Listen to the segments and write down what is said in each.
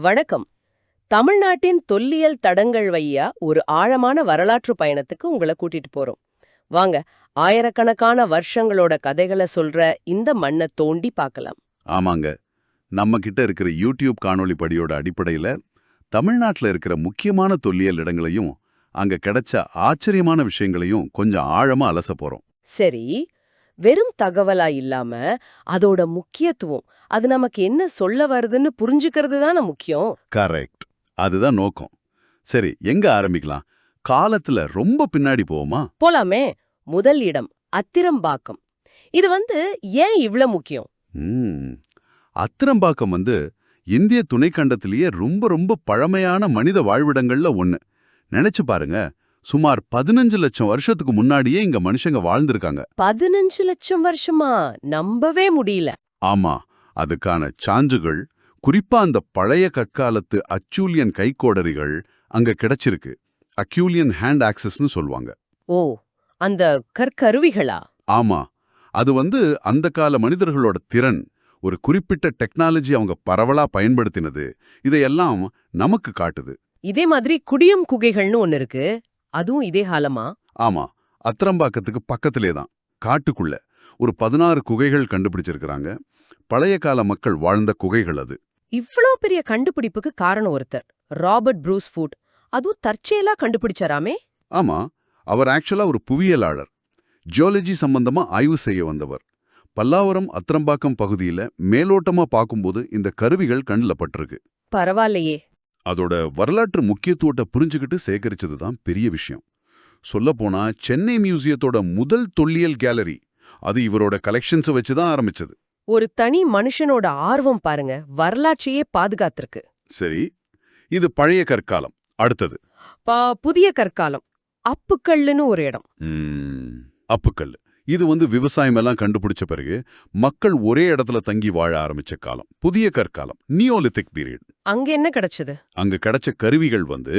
வணக்கம். தமிழ்நாட்டின் தொல்லியல் தடங்கள் வையா ஒரு ஆழமான வரலாற்று பயணத்துக்கு உங்களை கூட்டிட்டு போறோம். வாங்க ஆயிரக்கணக்கான வருஷங்களோட கதைகளை சொல்ற இந்த மண்ணை தோண்டி பார்க்கலாம். ஆமாங்க. நம்ம கிட்ட இருக்கிற யூடியூப் காணொளி படியோட அடிப்படையில தமிழ்நாட்டுல இருக்கிற முக்கியமான தொல்லியல் இடங்களையும் அங்க கிடைச்ச ஆச்சரியமான விஷயங்களையும் கொஞ்சம் ஆழமா அலச போறோம். சரி வெறும் தகவலா இல்லாம அதோட முக்கியத்துவம் அது நமக்கு என்ன சொல்ல வருதுன்னு புரிஞ்சுக்கிறது தானே முக்கியம். கரெக்ட். அதுதான் நோக்கம். சரி எங்க ஆரம்பிக்கலாம்? காலத்துல ரொம்ப பின்னாடி போவோமா? போலாமே. முதல் இடம் அத்திரம்பாக்கம். இது வந்து ஏன் இவ்ளோ முக்கியம்? அத்திரம்பாக்கம் வந்து இந்திய துணைக்கண்டத்திலேயே ரொம்ப ரொம்ப பழமையான மனித வாழ்விடங்கள்ல ஒண்ணு. நினைச்சு பாருங்க சுமார் பதினஞ்சு லட்சம் வருஷத்துக்கு முன்னாடியே இங்க மனுஷங்க வாழ்ந்திருக்காங்க. பதினஞ்சு லட்சம் வருஷமா? நம்பவே முடியல. ஆமா அதுக்கான சான்றுகள் குறிப்பா அந்த பழைய கற்காலத்து அச்சூலியன் கைக்கோடரிகள் அங்க கிடைச்சிருக்கு. அக்யூலியன் ஹேண்ட் ஆக்சஸ்னு சொல்லுவாங்க. ஓ அந்த கற்கருவிகளா? ஆமா அது வந்து அந்த கால மனிதர்களோட திறன் ஒரு குறிப்பிட்ட டெக்னாலஜி அவங்க பரவலா பயன்படுத்தினது இதையெல்லாம் நமக்கு காட்டுது. இதே மாதிரி குடியம் குகைகள்னு ஒன்னு இருக்கு. அதுவும் இதே காலமா ஆமா. அத்திரம்பாக்கத்துக்கு பக்கத்திலே தான். காட்டுக்குள்ள. ஒரு பதினாறு குகைகள் கண்டுபிடிச்சிருக்கிறாங்க. பழைய கால மக்கள் வாழ்ந்த குகைகள் அது. இவ்ளோ பெரிய கண்டுபிடிப்புக்கு காரணம் ஒருத்தர். Robert Bruce Foote. அதுவும் தற்செயலா கண்டுபிடிச்சாராமே? ஆமா. அவர் ஆக்சுவலா ஒரு புவியியலாளர். ஜியாலஜி சம்பந்தமா ஆய்வு செய்ய வந்தவர். பல்லாவரம் அத்திரம்பாக்கம் பகுதியில மேலோட்டமா பார்க்கும்போது இந்த கருவிகள் கண்ணில் பட்டிருக்கு. பரவாயில்லையே. அதோட வரலாற்று முக்கியத்துவத்தை புரிஞ்சுக்கிட்டு சேகரிச்சது தான் பெரிய விஷயம். சொல்லப்போனா சென்னை மியூசியத்தோட முதல் தொல்லியல் கேலரி அது இவரோட கலெக்ஷன்ஸை வச்சு தான் ஆரம்பிச்சது. ஒரு தனி மனுஷனோட ஆர்வம் பாருங்க வரலாற்றையே பாதுகாத்திருக்கு. சரி இது பழைய கற்காலம் அடுத்தது. புதிய கற்காலம் அப்புக்கல்லுன்னு ஒரு இடம். ம், அப்புக்கல் இது வந்து விவசாயம் எல்லாம் கண்டுபிடிச்ச பிறகு மக்கள் ஒரே இடத்துல தங்கி வாழ ஆரம்பிச்ச காலம் புதிய கற்காலம் நியோலித்திக் பீரியட் அங்க என்ன கிடைச்சது? அங்க கிடைச்ச கருவிகள் வந்து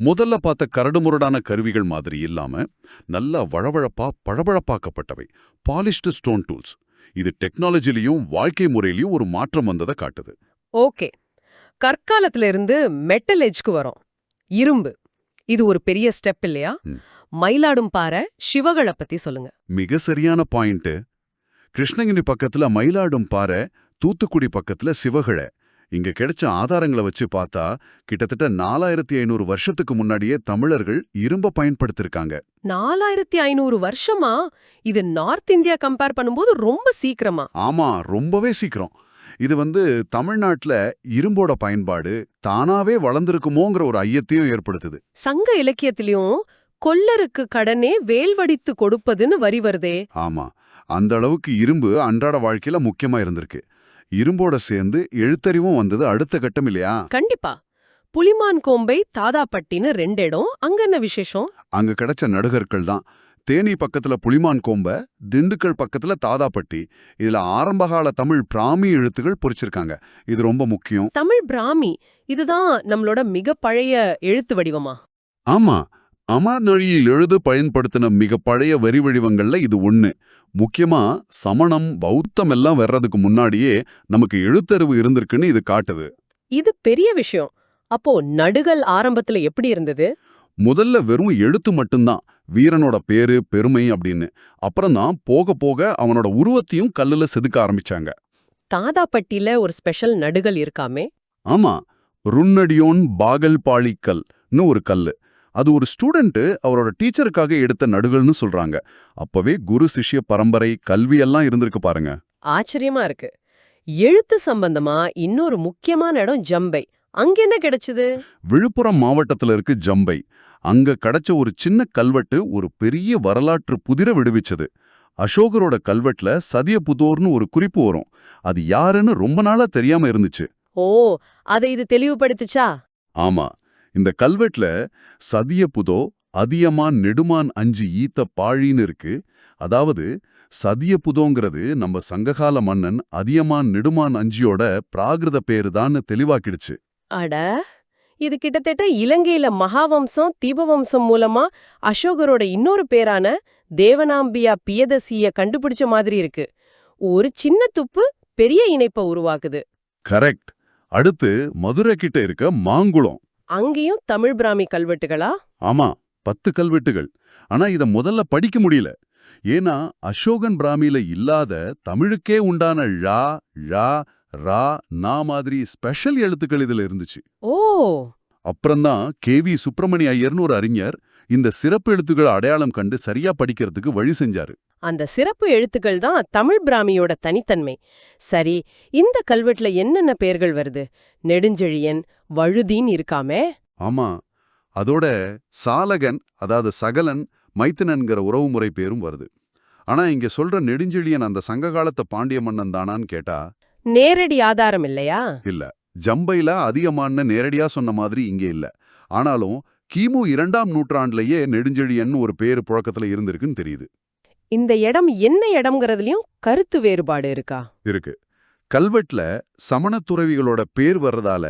முதல்ல பார்த்த கரடுமுரடான கருவிகள் மாதிரி இல்லாம நல்லா வழவழப்பா பளபளப்பாக்கப்பட்டவை. பாலிஷ்டு ஸ்டோன் டூல்ஸ் இது டெக்னாலஜிலையும் வாழ்க்கை முறையிலையும் ஒரு மாற்றம் வந்ததை காட்டுது. ஓகே. கற்காலத்துல இருந்து மெட்டல் எஜ்க்கு வரோம். இரும்பு. இது ஒரு பெரிய ஸ்டெப் இல்லையா. மயிலாடும் பாறை சிவகளை பத்தி சொல்லுங்க. மிக சரியான பாயிண்ட் கிருஷ்ணகிரி பக்கத்துல மயிலாடும் பாறை தூத்துக்குடி பக்கத்துல சிவகழை இங்க கிடைச்ச ஆதாரங்களை வச்சு பார்த்தா கிட்டத்தட்ட நாலாயிரத்தி ஐநூறு வருஷத்துக்கு முன்னாடியே தமிழர்கள் இரும்ப பயன்படுத்திருக்காங்க. நாலாயிரத்தி ஐநூறு வருஷமா? இது நார்த் இந்தியா கம்பேர் பண்ணும்போது ரொம்ப சீக்கிரமா? ஆமா ரொம்பவே சீக்கிரம். இது வந்து தமிழ்நாட்டுல இரும்போட பயன்பாடு தானாவே வளர்ந்திருக்குமோங்கிற ஒரு ஐயத்தையும் ஏற்படுத்துது. சங்க இலக்கியத்திலயும் கொல்லருக்கு கடனே வேல்வடித்து கொடுப்பதுன்னு வரி வருதே. ஆமா அந்த அளவுக்கு இரும்பு அன்றாட வாழ்க்கையில முக்கியமா இருந்திருக்கு. இரும்போட சேர்ந்து எழுத்தறிவும் வந்தது அடுத்த கட்டம் இல்லையா? கண்டிப்பா. புலிமான் கோம்பை தாதாப்பட்டின்னு ரெண்டு இடம். அங்க என்ன விசேஷம்? அங்க கிடைச்ச நடுகர்கள் தான். தேனி பக்கத்துல புலிமான் கோம்ப திண்டுக்கல் பக்கத்துல தாதாப்பட்டி. இதுல ஆரம்பகால தமிழ் பிராமி எழுத்துகள் பொறிச்சிருக்காங்க. இது ரொம்ப முக்கியம். தமிழ் பிராமி இதுதான் நம்மளோட மிக பழைய எழுத்து வடிவமா? ஆமா அமர்நொழியில் எழுத பயன்படுத்தின மிக பழைய வரி வடிவங்கள்ல இது ஒண்ணு. முக்கியமா சமணம் பௌத்தம் எல்லாம் வர்றதுக்கு முன்னாடியே நமக்கு எழுத்தறிவு இருந்திருக்குன்னு இது காட்டுது. இது பெரிய விஷயம். அப்போ நடுகள் ஆரம்பத்துல எப்படி இருந்தது? முதல்ல வெறும் எழுத்து மட்டும்தான். வீரனோட பேரு பெருமை அப்படின்னு. அப்புறம்தான் போக போக அவனோட உருவத்தையும் கல்லுல செதுக்க ஆரம்பிச்சாங்க. தாதாப்பட்டியில ஒரு ஸ்பெஷல் நடுகள் இருக்காமே. ஆமா ருன்னடியோன் பாகல் பாளிக்கல்னு ஒரு கல்லு. அது ஒரு ஸ்டூடெண்ட் அவரோட டீச்சருக்காக எடுத்த நடுகள்னு சொல்றாங்க. அப்பவே குரு சிஷ்ய பரம்பரை கல்வி எல்லாம் இருந்திருக்கு பாருங்க. ஆச்சரியமா இருக்கு. எழுத்து சம்பந்தமா இன்னொரு முக்கியமான இடம் ஜம்பை. அங்க என்ன கிடைச்சது? விழுப்புரம் மாவட்டத்துல இருக்கு ஜம்பை. அங்க கிடைச்ச ஒரு சின்ன கல்வெட்டு ஒரு பெரிய வரலாற்று புதிர விடுவிச்சது. அசோகரோட கல்வெட்டுல சதியபுதோர்னு ஒரு குறிப்பு வரும். அது யாருன்னு ரொம்ப நாளா தெரியாம இருந்துச்சு. ஓ அதை இது தெளிவுபடுத்துச்சா? ஆமா. இந்த கல்வெட்டுல சதியபுதோ அதியமான் நெடுமான் அஞ்சு ஈத்த பாழின்னு இருக்கு. அதாவது சதியபுதோங்கிறது நம்ம சங்ககால மன்னன் அதியமான் நெடுமான் அஞ்சியோட பிராகிருத பேருதான்னு தெளிவாக்கிடுச்சு. அட இது கிட்டத்தட்ட இலங்கையில மகாவம்சம் தீபவம்சம் மூலமா அசோகரோட இன்னொரு பேரான தேவனாம்பியா பியதசிய கண்டுபிடிச்ச மாதிரி இருக்கு. ஒரு சின்ன துப்பு பெரிய இணைப்பை உருவாக்குது. கரெக்ட். அடுத்து மதுரை கிட்ட இருக்க மாங்குளம். அங்கேயும் தமிழ் பிராமி கல்வெட்டுகளா? ஆமா பத்து கல்வெட்டுகள். ஆனா இத முதல்ல படிக்க முடியல. ஏன்னா அசோகன் பிராமியில இல்லாத தமிழுக்கே உண்டான ழா ழா ரா நா மாதிரி ஸ்பெஷல் எழுத்துக்கள் இதுல இருந்துச்சு. ஓ! அப்புறம்தான் கே வி சுப்பிரமணிய ஐயர்னு ஒரு அறிஞர் இந்த சிறப்பு எழுத்துக்களை அடையாளம் கண்டு சரியா படிக்கிறதுக்கு வழி செஞ்சாரு. அந்த சிறப்பு எழுத்துக்கள் தான் தமிழ் பிராமியோட தனித்தன்மை. சரி இந்த கல்வெட்டுல என்னென்ன பெயர்கள் வருது? நெடுஞ்செழியன் வழுதின் இருக்காமே. ஆமா அதோட சாலகன் அதாவது சகலன் மைத்துனன்கிற உறவுமுறை பேரும் வருது. ஆனா இங்க சொல்ற நெடுஞ்செழியன் அந்த சங்க காலத்து பாண்டிய மன்னன் தானான்னு கேட்டா நேரடி ஆதாரம் இல்லையா? இல்ல ஜம்பைல அதிகமான நேரடியா சொன்ன மாதிரி இங்கே இல்ல. ஆனாலும் கிமு இரண்டாம் நூற்றாண்டுலயே நெடுஞ்செழியன் ஒரு பேரு புழக்கத்துல இருந்திருக்குன்னு தெரியுது. இந்த இடம் என்ன இடம்ங்கிறதுலயும் கருத்து வேறுபாடு இருக்கா? இருக்கு. கல்வெட்டுல சமணத் துறவிகளோட பேர் வர்றதால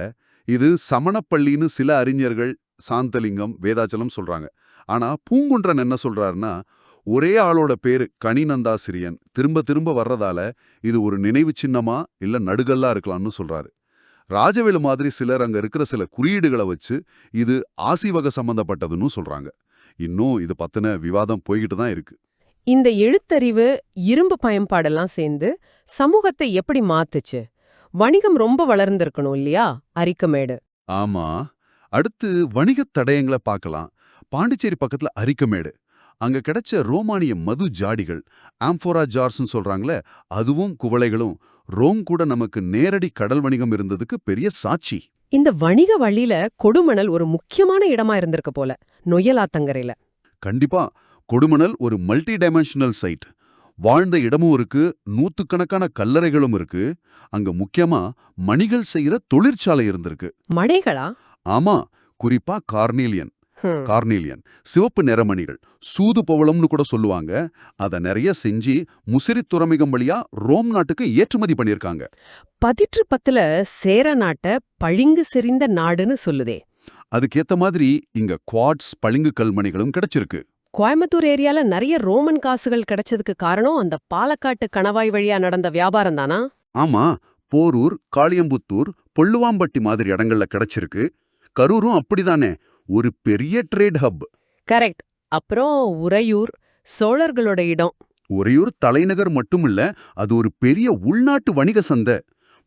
இது சமணப்பள்ளின்னு சில அறிஞர்கள் சாந்தலிங்கம் வேதாச்சலம் சொல்றாங்க. ஆனா பூங்குன்றன் என்ன சொல்றாருன்னா ஒரே ஆளோட பேரு கணிநந்தாசிரியன் திரும்ப திரும்ப வர்றதால இது ஒரு நினைவு சின்னமா இல்ல நடுகல்லா இருக்கலாம்னு சொல்றாரு. ராஜவேலு மாதிரி சிலர் அங்க இருக்கிற சில குறியீடுகளை வச்சு இது ஆசிவக சம்பந்தப்பட்டதுன்னு சொல்றாங்க. இன்னும் இது பத்தின விவாதம் போய்கிட்டு தான் இருக்கு. இந்த எழுத்தறிவு இரும்பு பயன்பாடெல்லாம் சேர்ந்து சமூகத்தை எப்படி மாத்துச்சு? வணிகம் ரொம்ப வளர்ந்திருக்கணும் இல்லையா? அரிக்கமேடு. ஆமா. அடுத்து வணிகத் தடயங்களை பார்க்கலாம். பாண்டிச்சேரி பக்கத்துல அரிக்கமேடு. அங்க கிடைச்ச ரோமானிய மது ஜாடிகள் ஆம்ஃபோரா ஜார்ஸ்னு சொல்றாங்களே அதுவும் குவளைகளும். ரோம் கூட நமக்கு நேரடி கடல் வணிகம் இருந்ததுக்கு பெரிய சாட்சி. இந்த வணிக வழியில கொடுமணல் ஒரு முக்கியமான இடமா இருந்திருக்கு போல நொயலாத்தங்கரையில. கண்டிப்பா கொடுமணல் ஒரு மல்டி டைமென்ஷனல் சைட் வாழ்ந்த இடமும் இருக்கு நூத்துக்கணக்கான கல்லறைகளும் இருக்கு. அங்க முக்கியமா மணிகள் செய்யற தொழிற்சாலை இருந்திருக்கு. மடைகளா? ஆமா குறிப்பா கார்னீலியன். கார்னீலியன். சிவப்பு நிறமணிகள். சூது பவளம்னு கூட சொல்லுவாங்க. அத நிறைய செஞ்சு முசிறி துறைமுகம் வழியா ரோம் நாட்டுக்கு ஏற்றுமதி பண்ணிருக்காங்க பதிற்று பத்துல சேர நாட்ட பளிங்கு செறிந்த நாடுன்னு சொல்லுதே. அதுக்கேத்த மாதிரி இங்க குவாட்ஸ் பளிங்கு கல்மணிகளும் கிடைச்சிருக்கு. கோயம்புத்தூர் ஏரியால நிறைய ரோமன் காசுகள் கிடைச்சதுக்கு காரணம் அந்த பாலக்காட்டு கணவாய் வழியா நடந்த வியாபாரம் தானா? ஆமா. போரூர் காளியம்புத்தூர் பொள்ளுவாம்பட்டி மாதிரி இடங்கள்ல கிடைச்சிருக்கு. கரூரும் அப்படிதானே. ஒரு பெரிய ட்ரேட் ஹப் கரெக்ட் அப்புறம் உறையூர் சோழர்களோட இடம். உறையூர் தலைநகர் மட்டுமில்ல அது ஒரு பெரிய உள்நாட்டு வணிக சந்தை.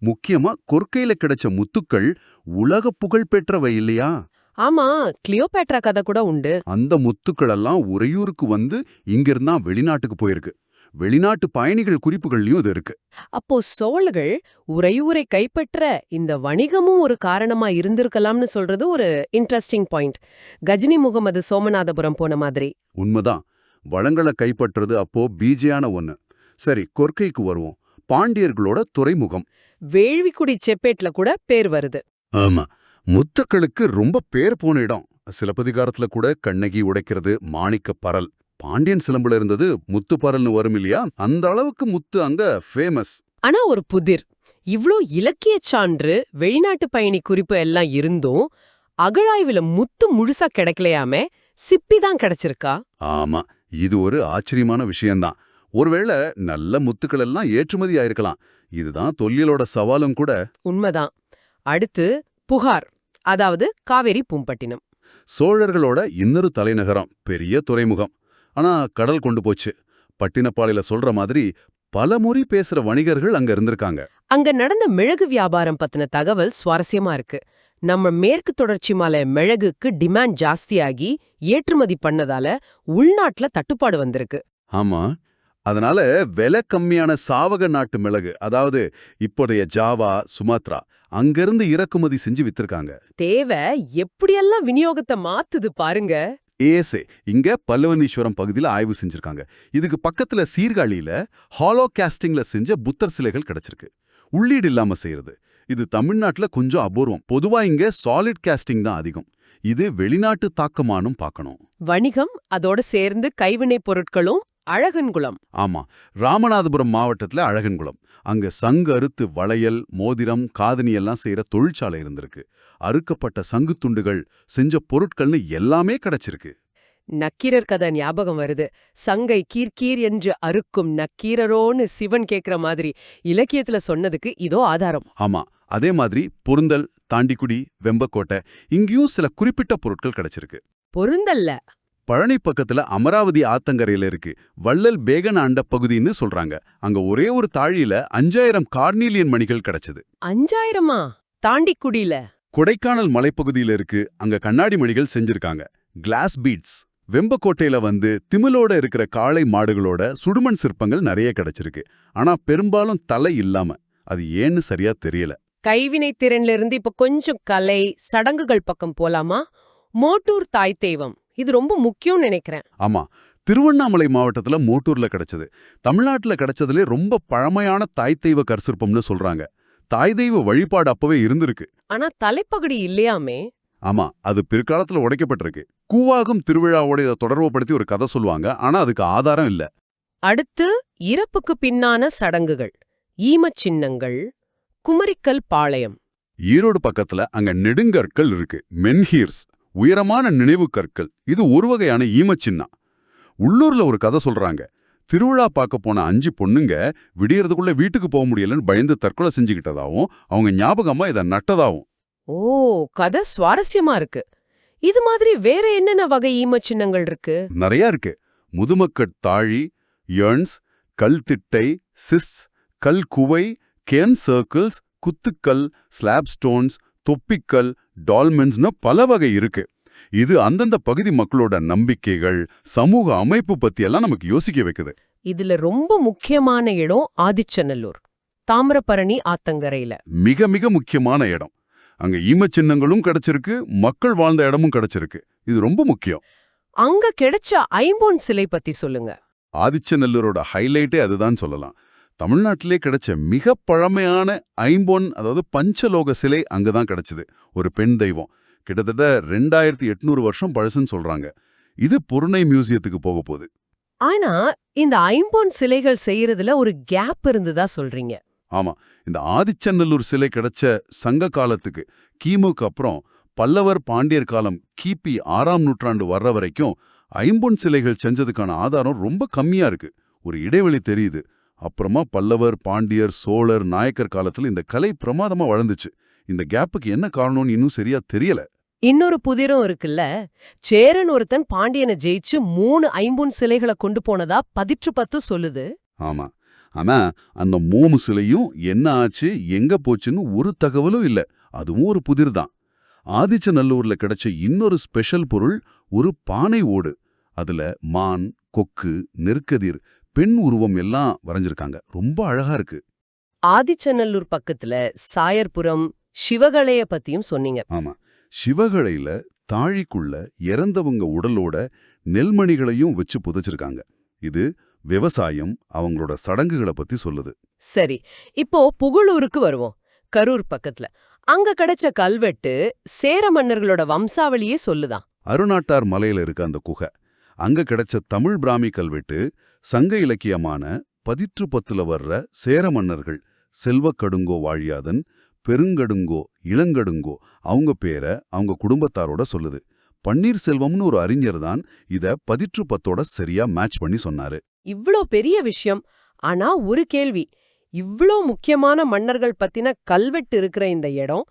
முக்கியமா கொற்கையில கிடைச்ச முத்துக்கள் உலக புகழ் பெற்றவை இல்லையா? ஆமா கிளியோபேட்ரா கதை கூட உண்டு. அந்த முத்துக்களெல்லாம் உறையூருக்கு வந்து இங்கிருந்தான் வெளிநாட்டுக்கு போயிருக்கு. வெளிநாட்டு பயணிகள் குறிப்புகள்லயும் இது இருக்கு. அப்போ சோழர்கள் உறையூரை கைப்பற்ற இந்த வணிகமும் ஒரு காரணமா இருந்திருக்கலாம்னு சொல்றது ஒரு இன்ட்ரெஸ்டிங் பாயிண்ட் கஜினி முகமது சோமநாதபுரம் போன மாதிரி. உண்மைதான். வளங்களை கைப்பற்றுறது அப்போ பீஜையான ஒண்ணு. சரி கொற்கைக்கு வருவோம். பாண்டியர்களோட துறைமுகம். வேள்விக்குடி செப்பேட்ல கூட பேர் வருது. ஆமா. முத்துக்களுக்கு ரொம்ப பேர் போன இடம். சிலப்பதிகாரத்துல கூட கண்ணகி உடைக்கிறது மாணிக்க பரல். பாண்டியன் சிலம்புல இருந்தது முத்து பரல்னு வரும் இல்லையா? அந்த அளவுக்கு முத்து அங்க ஃபேமஸ் ஆனா ஒரு புதிர். இவ்ளோ இலக்கிய சான்று வெளிநாட்டு பயணி குறிப்பு எல்லாம் இருந்தும் அகழாய்வுல முத்து முழுசா கிடைக்கலையாமே சிப்பி தான் கிடைச்சிருக்கா? ஆமா இது ஒரு ஆச்சரியமான விஷயம்தான். ஒருவேளை நல்ல முத்துக்கள் எல்லாம் ஏற்றுமதி ஆயிருக்கலாம். இதுதான் தொல்லியலோட சவாலும் கூட. உண்மைதான். அடுத்து புகார் அதாவது காவேரி பூம்பட்டினம். சோழர்களோட இன்னொரு தலைநகரம் பெரிய துறைமுகம். ஆனா கடல் கொண்டு போச்சு. பட்டினப்பாளையில சொல்ற மாதிரி பல மொழி பேசுற வணிகர்கள் அங்க இருந்திருக்காங்க. அங்க நடந்த மிளகு வியாபாரம் பத்தின தகவல் சுவாரஸ்யமா இருக்கு. நம்ம மேற்கு தொடர்ச்சி மலை மிளகுக்கு டிமாண்ட் ஜாஸ்தியாகி ஏற்றுமதி பண்ணதால உள்நாட்டுல தட்டுப்பாடு வந்திருக்கு. ஆமா. அதனால விலை கம்மியான சாவக நாட்டு மிளகு அதாவது இப்போதைய ஜாவா சுமாத்ரா அங்கிருந்து இறக்குமதி செஞ்சு வித்திருக்காங்க. தேவை எப்படியெல்லாம் விநியோகத்தை மாத்துது பாருங்க. ஏசே இங்க பல்லவனீஸ்வரம் பகுதியில ஆய்வு செஞ்சிருக்காங்க. இதுக்கு பக்கத்துல சீர்காழியில ஹாலோ கேஸ்டிங்ல செஞ்ச புத்தர் சிலைகள் கிடைச்சிருக்கு. உள்ளீடு இல்லாம செய்யறது. இது தமிழ்நாட்டுல கொஞ்சம் அபூர்வம். பொதுவா இங்க சாலிட் காஸ்டிங் தான் அதிகம். இது வெளிநாட்டு தாக்கமானும் பார்க்கணும். வணிகம் அதோட சேர்ந்து கைவினைப் பொருட்களும் அழகன்குளம். ஆமா. ராமநாதபுரம் மாவட்டத்துல அழகன்குளம். அங்க சங்கு அறுத்து வளையல் மோதிரம் காதணி எல்லாம் செய்யற தொழிற்சாலை இருந்திருக்கு. அறுக்கப்பட்ட சங்கு துண்டுகள் செஞ்ச பொருட்கள்னு எல்லாமே கிடைச்சிருக்கு. நக்கீரர் கதை ஞாபகம் வருது. சங்கை கீர்கீர் என்று அறுக்கும் நக்கீரரோன்னு சிவன் கேக்குற மாதிரி இலக்கியத்துல சொன்னதுக்கு இதோ ஆதாரம். ஆமா. அதே மாதிரி பொருந்தல் தாண்டிக்குடி வெம்பக்கோட்டை இங்கேயும் சில குறிப்பிட்ட பொருட்கள் கிடைச்சிருக்கு. பொருந்தல்ல. பழனி பக்கத்துல அமராவதி ஆத்தங்கரையில இருக்கு. வள்ளல் பேகன அண்ட பகுதின்னு சொல்றாங்க. அங்க ஒரே ஒரு தாழியில அஞ்சாயிரம் கார்னீலியன் மணிகள் கிடைச்சது. அஞ்சாயிரமா? தாண்டிக்குடியில. கொடைக்கானல் மலைப்பகுதியில இருக்கு. அங்க கண்ணாடி மணிகள் செஞ்சிருக்காங்க. கிளாஸ் பீட்ஸ் வெம்பக்கோட்டையில வந்து திமிலோட இருக்கிற காளை மாடுகளோட சுடுமண் சிற்பங்கள் நிறைய கிடைச்சிருக்கு. ஆனா பெரும்பாலும் தலை இல்லாம. அது ஏன்னு சரியா தெரியல. கைவினை திறன்ல இருந்து இப்ப கொஞ்சம் கலை சடங்குகள் பக்கம் போலாமா? மோட்டூர் தாய் தெய்வம் இது ரொம்ப முக்கியம்னு நினைக்கிறேன். ஆமா. திருவண்ணாமலை மாவட்டத்துல மோட்டூர்ல கிடைச்சது. தமிழ்நாட்டுல கிடைச்சதுலே ரொம்ப பழமையான தாய் தெய்வ கற்சிற்பம்னு சொல்றாங்க. தாய் தெய்வ வழிபாடு அப்பவே இருந்திருக்கு. ஆனா தலைப்பகுடி இல்லையாமே? ஆமா அது பிற்காலத்துல உடைக்கப்பட்டிருக்கு. கூவாகம் திருவிழாவோட இதை தொடர்புபடுத்தி ஒரு கதை சொல்லுவாங்க. ஆனா அதுக்கு ஆதாரம் இல்ல. அடுத்து இறப்புக்கு பின்னான சடங்குகள். ஈமச் சின்னங்கள் குமரிக்கல் பாளையம். ஈரோடு பக்கத்துல அங்க நெடுங்கற்கள் இருக்கு. மென்ஹீர்ஸ். உயரமான நினைவு கற்கள். இது ஒரு வகையான ஈமச்சின்னா. உள்ளூர்ல ஒரு கதை சொல்றாங்க. திருவிழா பார்க்க போன அஞ்சு பொண்ணுங்க விடியறதுக்குள்ள வீட்டுக்கு போக முடியலன்னு பயந்து தற்கொலை செஞ்சுக்கிட்டதாவும் அவங்க ஞாபகமா இதை நட்டதாவும். ஓ கதை சுவாரஸ்யமா இருக்கு. இது மாதிரி வேற என்னென்ன வகை ஈமச் சின்னங்கள் இருக்கு? நிறைய இருக்கு. முதுமக்கட் தாழி யர்ன்ஸ் கல் திட்டை சிஸ் கல் குவை கேன் சர்க்கிள்ஸ் குத்துக்கல் ஸ்லாப் ஸ்டோன்ஸ் தொப்பிக்கல் டால்மென்ஸ்னு பல வகை இருக்கு. இது அந்தந்த பகுதி மக்களோட நம்பிக்கைகள் சமூக அமைப்பு பத்தி எல்லாம் நமக்கு யோசிக்க வைக்குது. இதுல ரொம்ப முக்கியமான இடம் ஆதிச்சநல்லூர் தாமிரபரணி ஆத்தங்கரையில. மிக மிக முக்கியமான இடம். அங்க ஈமச் சின்னங்களும் கிடைச்சிருக்கு மக்கள் வாழ்ந்த இடமும் கிடைச்சிருக்கு. இது ரொம்ப முக்கியம். அங்க கிடைச்ச ஐம்பொன் சிலை பத்தி சொல்லுங்க. ஆதிச்சநல்லூரோட ஹைலைட்டே அதுதான் சொல்லலாம். தமிழ்நாட்டிலே கிடைச்ச மிக பழமையான ஐம்பொன் அதாவது பஞ்சலோக சிலை அங்கதான் கிடைச்சது. ஒரு பெண் தெய்வம். கிட்டத்தட்ட ரெண்டாயிரத்தி எட்நூறு வருஷம் பழசுன்னு சொல்றாங்க. இது பொருணை மியூசியத்துக்கு போக போகுது. ஆனா இந்த ஐம்பொன் சிலைகள் செய்யறதுல ஒரு கேப் இருந்ததா சொல்றீங்க? ஆமா. இந்த ஆதிச்சநல்லூர் சிலை கிடைச்ச சங்க காலத்துக்கு கிமுக்கு அப்புறம் பல்லவர் பாண்டியர் காலம் கிபி ஆறாம் நூற்றாண்டு வர்ற வரைக்கும் ஐம்பொன் சிலைகள் செஞ்சதுக்கான ஆதாரம் ரொம்ப கம்மியா இருக்கு. ஒரு இடைவெளி தெரியுது. அப்புறமா பல்லவர் பாண்டியர் சோழர் நாயக்கர் காலத்துல இந்த கலை பிரமாதமா வளர்ந்துச்சு. இந்த கேப்புக்கு என்ன காரணம்னு இன்னும் சரியா தெரியல. இன்னொரு புதிரும் இருக்குல்ல? சேரன் ஒருத்தன் பாண்டியனை ஜெயிச்சு மூணு ஐம்பொன் சிலைகளை கொண்டு போனதா பதிற்று பத்து சொல்லுது. ஆமா. ஆனா அந்த மோமு சிலையும் என்ன ஆச்சு எங்க போச்சுன்னு ஒரு தகவலும் இல்ல. அதுவும் ஒரு புதிர் தான் ஆதிச்சநல்லூர்ல கிடைச்ச இன்னொரு ஸ்பெஷல் பொருள் ஒரு பானை ஓடு. அதுல மான் கொக்கு நெற்கதிர் பெண் உருவம் எல்லாம் வரைஞ்சிருக்காங்க. ரொம்ப அழகா இருக்கு. ஆதிச்சநல்லூர் பக்கத்துல சாயர்புரம் சிவகலைய பத்தியும் சொன்னீங்க. ஆமா. சிவகலையில தாழிக்குள்ள இறந்தவங்க உடலோட நெல்மணிகளையும் வச்சு புதைச்சிருக்காங்க. இது விவசாயம் அவங்களோட சடங்குகளை பத்தி சொல்லுது. சரி. இப்போ புகழூருக்கு வருவோம். கரூர் பக்கத்துல. அங்க கிடைச்ச கல்வெட்டு சேர மன்னர்களோட வம்சாவளியே சொல்லுதான். அருணாட்டார் மலையில இருக்க அந்த குகை. அங்க கிடைச்ச தமிழ் பிராமி கல்வெட்டு சங்க இலக்கியமான பதிற்று பத்துல வர்ற சேர மன்னர்கள் செல்வக்கடுங்கோ வாழியாதன் பெருங்கடுங்கோ இளங்கடுங்கோ அவங்க பேரை அவங்க குடும்பத்தாரோட சொல்லுது. பன்னீர்செல்வம்னு ஒரு அறிஞர் தான் இத பதிற்று பத்தோட சரியா மேட்ச் பண்ணி சொன்னாரு. இவ்ளோ பெரிய விஷயம். ஆனா ஒரு கேள்வி. இவ்ளோ முக்கியமான மன்னர்கள் பத்தின கல்வெட்டு இருக்கிற இந்த இடம்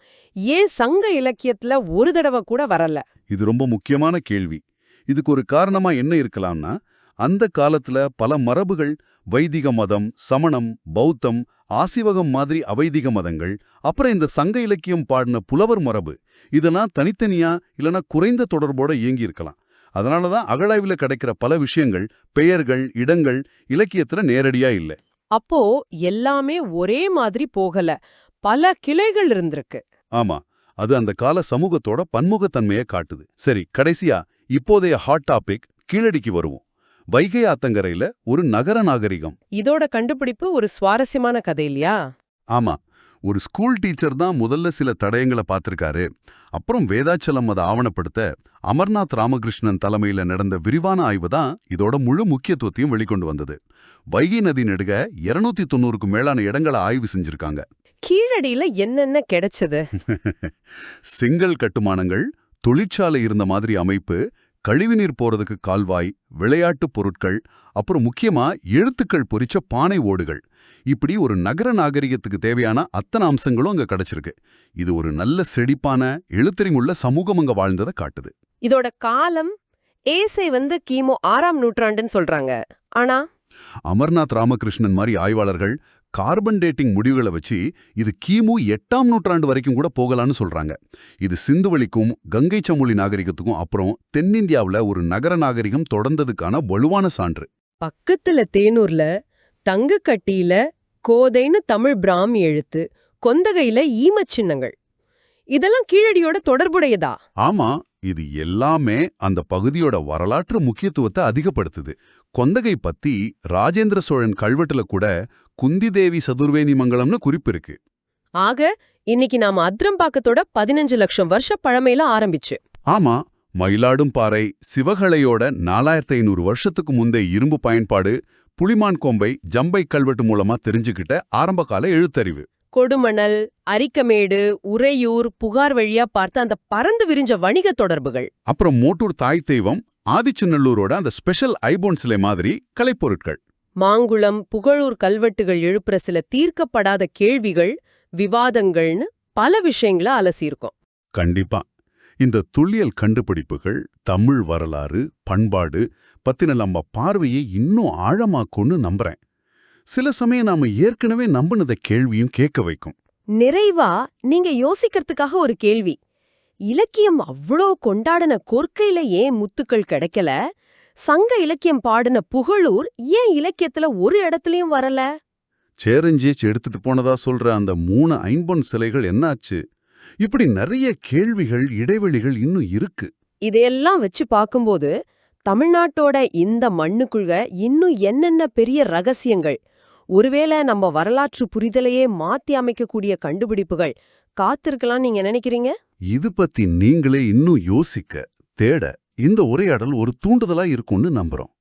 ஏன் சங்க இலக்கியத்துல ஒரு தடவை கூட வரல? இது ரொம்ப முக்கியமான கேள்வி. இதுக்கு ஒரு காரணமா என்ன இருக்கலாம்னா அந்த காலத்துல பல மரபுகள் வைதிக மதம் சமணம் பௌத்தம் ஆசிவகம் மாதிரி அவைதிக மதங்கள் அப்புறம் இந்த சங்க இலக்கியம் பாடின புலவர் மரபு இதெல்லாம் தனித்தனியா இல்லனா குறைந்த தொடர்போட இயங்கி இருக்கலாம் அதனால தான் அகழாய்வுல கிடைக்கிற பல விஷயங்கள் பெயர்கள் இடங்கள் இலக்கியத்துல நேரடியா இல்ல. அப்போ எல்லாமே ஒரே மாதிரி போகல. பல கிளைகள் இருந்திருக்கு. ஆமா அது அந்த கால சமூகத்தோட பன்முகத்தன்மையை காட்டுது. சரி கடைசியா இப்போதைய ஹாட் டாபிக் கீழடிக்கு வருவோம். வைகை ஆத்தங்கரையில ஒரு நகர நாகரிகம். இதோட கண்டுபிடிப்பு ஒரு சுவாரஸ்யமான கதை இல்லையா? ஆமா. ஒரு ஸ்கூல் டீச்சர் தான் முதல்ல சில தடயங்களை பார்த்திருக்காரு. அப்புறம் வேதாச்சலம் அதை ஆவணப்படுத்த அமர்நாத் ராமகிருஷ்ணன் தலைமையில நடந்த விரிவான ஆய்வு தான் இதோட முழு முக்கியத்துவத்தையும் வெளிக்கொண்டு வந்தது. வைகை நதி நெடுக இருநூத்தி தொண்ணூறுக்கு மேலான இடங்களை ஆய்வு செஞ்சிருக்காங்க. கீழடியில என்னென்ன கிடைச்சது? செங்கல் கட்டுமானங்கள் தொழிற்சாலை இருந்த மாதிரி அமைப்பு கழிவுநீர் போறதுக்கு கால்வாய் விளையாட்டுப் பொருட்கள் அப்புறம் முக்கியமா எழுத்துக்கள் பொறிச்ச பானை ஓடுகள். இப்படி ஒரு நகர நாகரிகத்துக்கு தேவையான அத்தனை அம்சங்களும் அங்க கிடைச்சிருக்கு. இது ஒரு நல்ல செழிப்பான எழுத்தறிவுள்ள சமூகம் அங்க வாழ்ந்ததை காட்டுது. இதோட காலம் ஏசை வந்து கிமு ஆறாம் நூற்றாண்டுன்னு சொல்றாங்க. ஆனா அமர்நாத் ராமகிருஷ்ணன் மாதிரி ஆய்வாளர்கள் கார்பன் டேட்டிங் முடிவுகளை வச்சு இது கிமு எட்டாம் நூற்றாண்டு வரைக்கும் கூட போகலான்னு சொல்றாங்க. இது சிந்துவெளிக்கும் கங்கை சமொழி நாகரிகத்துக்கும் அப்புறம் தென்னிந்தியாவுல ஒரு நகர நாகரிகம் தொடர்ந்ததுக்கான வலுவான சான்று. பக்கத்துல தேனூர்ல தங்குக்கட்டியில கோதைன்னு தமிழ் பிராமி எழுத்து கொந்தகையில ஈமச் சின்னங்கள். இதெல்லாம் கீழடியோட தொடர்புடையதா? ஆமா இது எல்லாமே அந்த பகுதியோட வரலாற்று முக்கியத்துவத்தை அதிகப்படுத்துது. கொந்தகை பத்தி ராஜேந்திர சோழன் கல்வெட்டுல கூட குந்தி தேவி சதுர்வேணி மங்கலம்னு குறிப்பு இருக்கு. ஆக இன்னைக்கு நாம அத்ரம்பாக்கத்தோட பதினஞ்சு லட்சம் வருஷ பழமையில ஆரம்பிச்சு. ஆமா மயிலாடும் பாறை சிவகலையோட நாலாயிரத்தி ஐநூறு வருஷத்துக்கு முந்தைய இரும்பு பயன்பாடு புலிமான் கொம்பை ஜம்பை கல்வெட்டு மூலமா தெரிஞ்சுக்கிட்ட ஆரம்பகால எழுத்தறிவு. கொடுமணல் அரிக்கமேடு உறையூர் புகார் வழியா பார்த்த அந்த பறந்து விரிஞ்ச வணிக தொடர்புகள். அப்புறம் மோட்டூர் தாய் தெய்வம் ஆதிச்சநல்லூரோட அந்த ஸ்பெஷல் ஐபோன் சிலை மாதிரி கலைப்பொருட்கள். மாங்குளம் புகழூர் கல்வெட்டுகள் எழுப்புற சில தீர்க்கப்படாத கேள்விகள் விவாதங்கள்னு பல விஷயங்கள அலசியிருக்கோம். கண்டிப்பா. இந்த துல்லியல் கண்டுபிடிப்புகள் தமிழ் வரலாறு பண்பாடு பத்தின நம்ம பார்வையை இன்னும் ஆழமாக்கும்னு நம்புறேன். சில சமயம் நாம ஏற்கனவே நம்பினத கேள்வியும் கேட்க வைக்கும். நிறைவா நீங்க யோசிக்கிறதுக்காக ஒரு கேள்வி. இலக்கியம் அவ்ளோ கொண்டாடின கொற்கையில ஏன் முத்துக்கள் கிடைக்கல. சங்க இலக்கியம் பாடின புகழூர் ஏன் இலக்கியத்துல ஒரு இடத்துலயும் வரல? சேரஞ்சேச் எடுத்துட்டு போனதா சொல்ற அந்த மூணு ஐம்பொன் சிலைகள் என்னாச்சு? இப்படி நிறைய கேள்விகள் இடைவெளிகள் இன்னும் இருக்கு. இதையெல்லாம் வச்சு பார்க்கும்போது தமிழ்நாட்டோட இந்த மண்ணுக்குள்ள இன்னும் என்னென்ன பெரிய ரகசியங்கள் ஒருவேளை நம்ம வரலாற்று புரிதலையே மாத்தி அமைக்கக்கூடிய கண்டுபிடிப்புகள் காத்திருக்கலாம் நீங்க நினைக்கிறீங்க? இது பத்தி நீங்களே இன்னும் யோசிக்க தேட இந்த உரையாடல் ஒரு தூண்டுதலா இருக்கும்னு நம்புறோம்.